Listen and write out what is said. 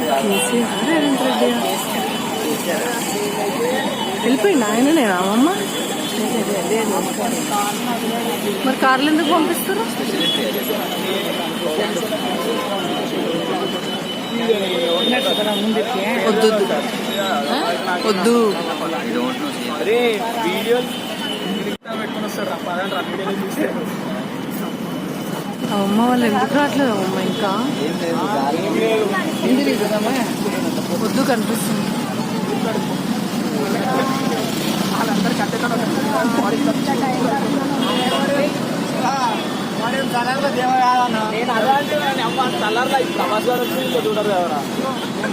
కేసీఆర్ రేవంత్ రెడ్డి వెళ్ళిపోయింది మరి కార్లు ఎందుకు పంపిస్తారు వద్దు. వద్దు. అమ్మ వాళ్ళు ఎందుకు రావట్లేదు అమ్మ ఇంకా? కనిపిస్తుంది. వాళ్ళందరూ కట్టెతో నేను అదే అమ్మ తల్లర్లా ఈ ప్రభాస్ చూడరు ఎవరా? నేను